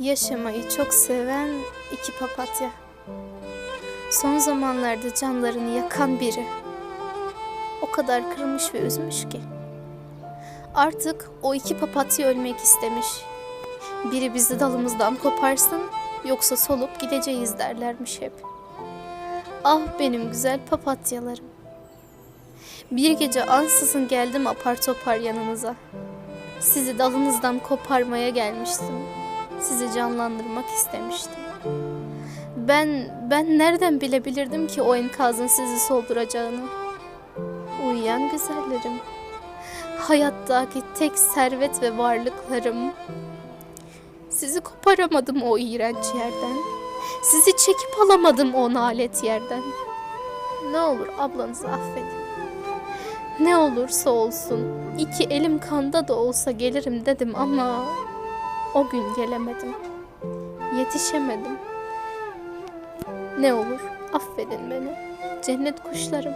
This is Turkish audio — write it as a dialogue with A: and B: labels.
A: Yaşamayı çok seven iki papatya. Son zamanlarda canlarını yakan biri. O kadar kırılmış ve üzmüş ki. Artık o iki papatya ölmek istemiş. Biri bizi dalımızdan koparsın yoksa solup gideceğiz derlermiş hep. Ah benim güzel papatyalarım. Bir gece ansızın geldim apar topar yanınıza. Sizi dalınızdan koparmaya gelmiştim. Sizi canlandırmak istemiştim. Ben ben nereden bilebilirdim ki o enkazın sizi solduracağını? Uyuyan güzellerim. Hayattaki tek servet ve varlıklarım. Sizi koparamadım o iğrenç yerden. Sizi çekip alamadım o nalet yerden. Ne olur ablanızı affedin. Ne olursa olsun iki elim kanda da olsa gelirim dedim ama o gün gelemedim. Yetişemedim. Ne olur affedin beni. Cennet kuşlarım.